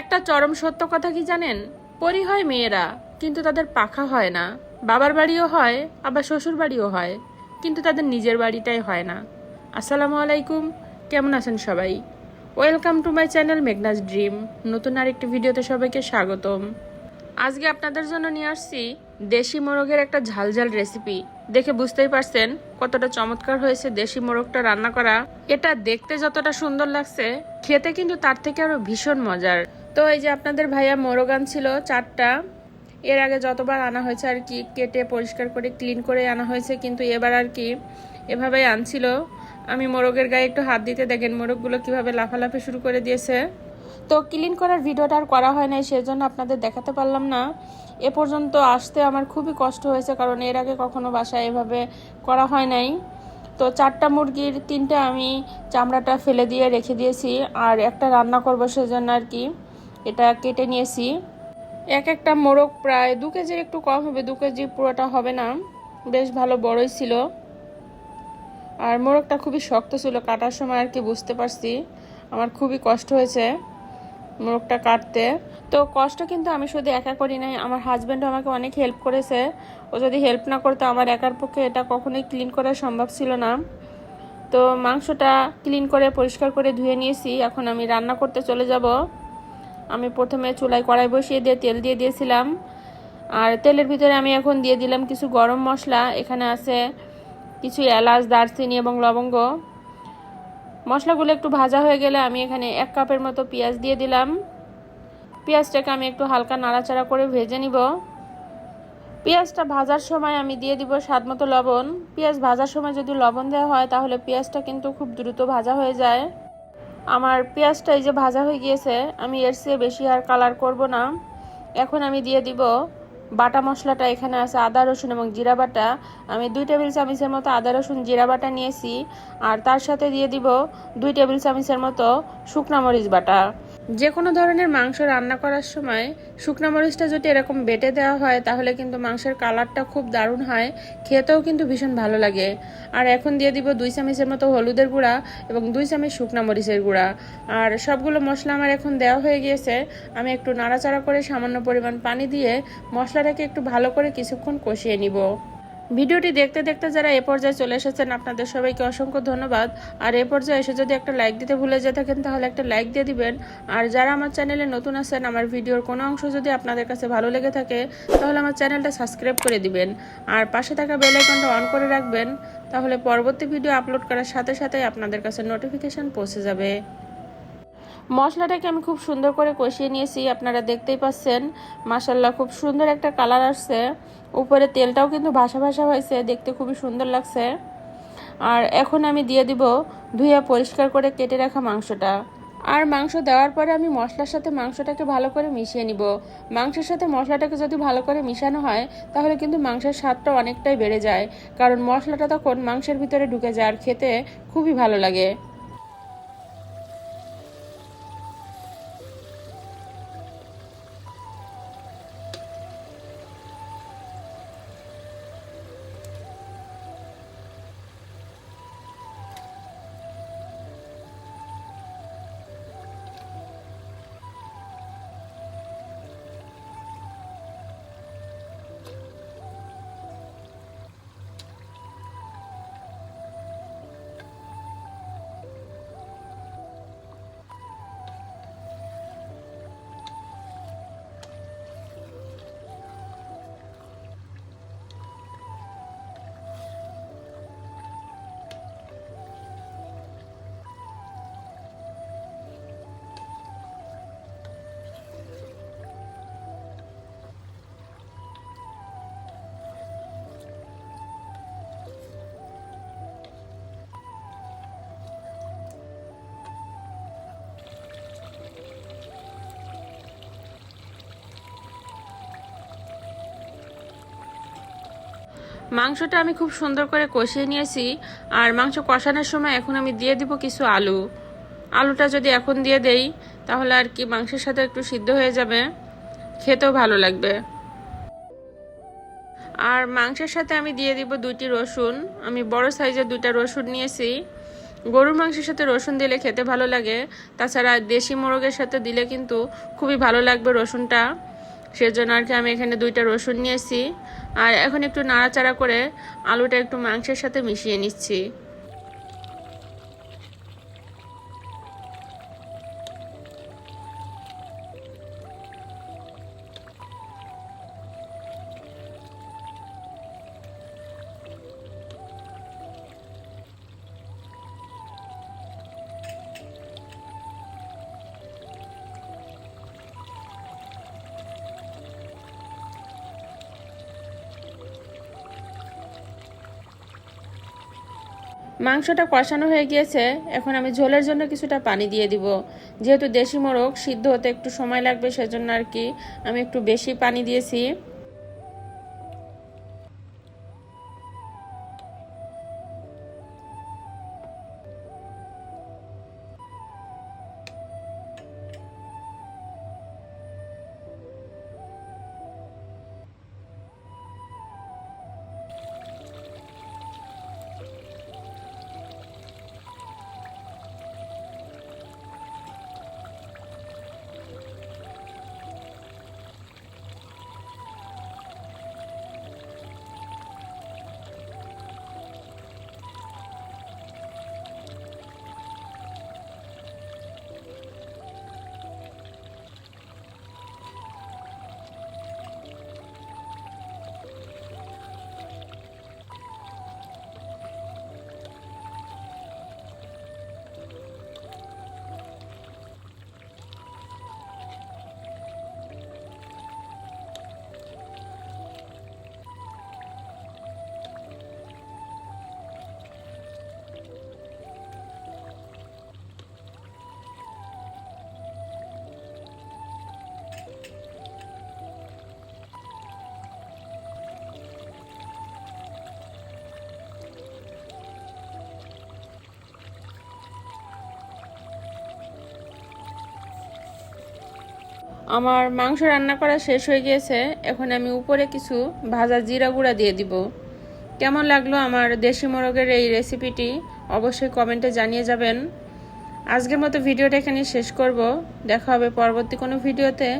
একটা চরম সত্য কথা কি জানেন? পরি হয় মেয়েরা, কিন্তু তাদের পাখা হয় না। বাবার বাড়িও হয়, আবার শ্বশুর বাড়িও হয়, কিন্তু তাদের নিজের বাড়িটাই হয় না। আসসালামু আলাইকুম, কেমন আছেন সবাই? Welcome to my channel Meghna's dream নতুন আরেকটি ভিডিওতে সবাইকে স্বাগতম। আজকে আপনাদের জন্য নিয়ে আসছি দেশি মোরগের একটা ঝালঝাল রেসিপি দেখে বুঝতেই পারছেন কতটা চমৎকার হয়েছে দেশি মোরগটা রান্না করা। এটা দেখতে যতটা সুন্দর লাগছে, খেতে কিন্তু তার থেকে আরও ভীষণ মজার। তো এই যে আপনাদের ভাইয়া মোরগ আনছিল চারটা, এর আগে যতবার আনা হয়েছে আর কি, কেটে পরিষ্কার করে, ক্লিন করে আনা হয়েছে, কিন্তু এবার আর কি এভাবেই আনছিল। আমি মোরগের গায়ে একটু হাত দিতে দেখেন, মোরগগুলো কীভাবে লাফালাফি শুরু করে দিয়েছে। তো ক্লিন করার ভিডিওটা আর করা হয় নাই, সেজন্য আপনাদের দেখাতে পারলাম না। এ পর্যন্ত আসতে আমার খুবই কষ্ট হয়েছে, কারণ এর আগে কখনো বাসায় এভাবে করা হয় নাই। তো চারটা মুরগির তিনটা আমি চামড়াটা ফেলে দিয়ে রেখে দিয়েছি, আর একটা রান্না করব সেজন্য আর কি। এটা কেটে নিয়েছি। এক একটা মোরগ প্রায় দু কেজির একটু কম হবে, দু কেজি পুরোটা হবে না। বেশ ভালো বড়ই ছিল। আর মোরগটা খুবই শক্ত ছিল, কাটার সময় আর কি বুঝতে পারছি। আমার খুবই কষ্ট হয়েছে মোরগটা কাটতে। তো কষ্ট কিন্তু আমি শুধু একা করি নাই, আমার হাজব্যান্ডও আমাকে অনেক হেল্প করেছে। ও যদি হেল্প না করতো, আমার একার পক্ষে এটা কখনোই ক্লিন করা সম্ভব ছিল না। তো মাংসটা ক্লিন করে, পরিষ্কার করে ধুয়ে নিয়েছি। এখন আমি রান্না করতে চলে যাব। আমি প্রথমে চুলায় কড়াই বসিয়ে দিয়ে তেল দিয়ে দিয়েছিলাম। আর তেলের ভিতরে আমি এখন দিয়ে দিলাম কিছু গরম মশলা। এখানে আছে কিছু এলাচ, দারচিনি এবং লবঙ্গ। মশলাগুলো একটু ভাজা হয়ে গেলে আমি এখানে এক কাপের মতো পেঁয়াজ দিয়ে দিলাম। পেঁয়াজটাকে আমি একটু হালকা নাড়াচাড়া করে ভেজে নিব। পেঁয়াজটা ভাজার সময় আমি দিয়ে দিব স্বাদ মতো লবণ। পেঁয়াজ ভাজার সময় যদি লবণ দেওয়া হয়, তাহলে পেঁয়াজটা কিন্তু খুব দ্রুত ভাজা হয়ে যায়। আমার পেঁয়াজটা এই যে ভাজা হয়ে গিয়েছে, আমি এর চেয়ে বেশি আর কালার করব না। এখন আমি দিয়ে দিব বাটা মশলাটা, এখানে আছে আদা, রসুন এবং জিরা বাটা। আমি দুই টেবিল চামিচের মতো আদা, রসুন, জিরা বাটা নিয়েছি। আর তার সাথে দিয়ে দিব দুই টেবিল চামিচের মতো শুকনা মরিচ বাটা। যে কোনো ধরনের মাংস রান্না করার সময় শুকনো মরিচটা যদি এরকম বেটে দেওয়া হয়, তাহলে কিন্তু মাংসের কালারটা খুব দারুণ হয়। খেতেও কিন্তু ভীষণ ভালো লাগে। আর এখন দিয়ে দিব দুই চামচের মতো হলুদের গুঁড়া এবং দুই চামচ শুকনো মরিচের গুঁড়া। আর সবগুলো মশলা আমার এখন দেওয়া হয়ে গিয়েছে। আমি একটু নাড়াচাড়া করে সামান্য পরিমাণ পানি দিয়ে মশলাটাকে একটু ভালো করে কিছুক্ষণ কষিয়ে নিব। ভিডিওটি দেখতে দেখতে যারা এ পর্যায়ে চলে এসেছেন, আপনাদের সবাইকে অসংখ্য ধন্যবাদ। আর এ পর্যায়ে এসে যদি একটা লাইক দিতে ভুলে যেয়ে থাকেন, তাহলে একটা লাইক দিয়ে দিবেন। আর যারা আমার চ্যানেলে নতুন আছেন, আমার ভিডিওর কোনো অংশ যদি আপনাদের কাছে ভালো লেগে থাকে, তাহলে আমার চ্যানেলটা সাবস্ক্রাইব করে দিবেন। আর পাশে থাকা বেল আইকনটা অন করে রাখবেন, তাহলে পরবর্তী ভিডিও আপলোড করার সাথে সাথে আপনাদের কাছে নোটিফিকেশন পৌঁছে যাবে। মশলাটাকে আমি খুব সুন্দর করে কষিয়ে নিয়েছি, আপনারা দেখতেই পাচ্ছেন। মাসাল্লাহ খুব সুন্দর একটা কালার আসছে। উপরে তেলটাও কিন্তু ভাসা ভাসা হয়েছে, দেখতে খুবই সুন্দর লাগছে। আর এখন আমি দিয়ে দিব ধুয়ে পরিষ্কার করে কেটে রাখা মাংসটা। আর মাংস দেওয়ার পরে আমি মশলার সাথে মাংসটাকে ভালো করে মিশিয়ে নিব। মাংসের সাথে মশলাটাকে যদি ভালো করে মিশানো হয়, তাহলে কিন্তু মাংসের স্বাদটা অনেকটাই বেড়ে যায়। কারণ মশলাটা তখন মাংসের ভিতরে ঢুকে যায় আর খেতে খুবই ভালো লাগে। মাংসটা আমি খুব সুন্দর করে কষিয়ে নিয়েছি, আর মাংস কষানোর সময় এখন আমি দিয়ে দিব কিছু আলু। আলুটা যদি এখন দিয়ে দেই, তাহলে আর কি মাংসের সাথে একটু সিদ্ধ হয়ে যাবে। খেতেও ভালো লাগবে। আর মাংসের সাথে আমি দিয়ে দিব দুইটি রসুন। আমি বড় সাইজের দুইটা রসুন নিয়েছি। গরুর মাংসের সাথে রসুন দিলে খেতে ভালো লাগে। তাছাড়া দেশি মোরগের সাথে দিলে কিন্তু খুবই ভালো লাগবে রসুনটা। সেজন্য আর কি আমি এখানে দুইটা রসুন নিয়েছি। আর এখন একটু নাড়াচাড়া করে আলুটা একটু মাংসের সাথে মিশিয়ে নিচ্ছি। মাংসটা কষানো হয়ে গিয়েছে, এখন আমি ঝোলের জন্য কিছুটা পানি দিয়ে দিব। যেহেতু দেশি মোরগ, সিদ্ধ হতে একটু সময় লাগবে, সেজন্য আর কি আমি একটু বেশি পানি দিয়েছি। আমার মাংস রান্না করা শেষ হয়ে গিয়েছে, এখন আমি উপরে কিছু ভাজা জিরা গুঁড়া দিয়ে দিব। কেমন লাগল আমার দেশি মোরগের এই রেসিপিটি অবশ্যই কমেন্টে জানিয়ে যাবেন। আজকের মতো ভিডিওটা এখানে শেষ করব। দেখা হবে পরবর্তী কোনো ভিডিওতে।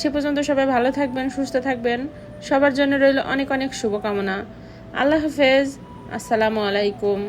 সে পর্যন্ত সবাই ভালো থাকবেন, সুস্থ থাকবেন। সবার জন্য রইল অনেক অনেক শুভকামনা। আল্লাহ হাফেজ। আসসালামু আলাইকুম।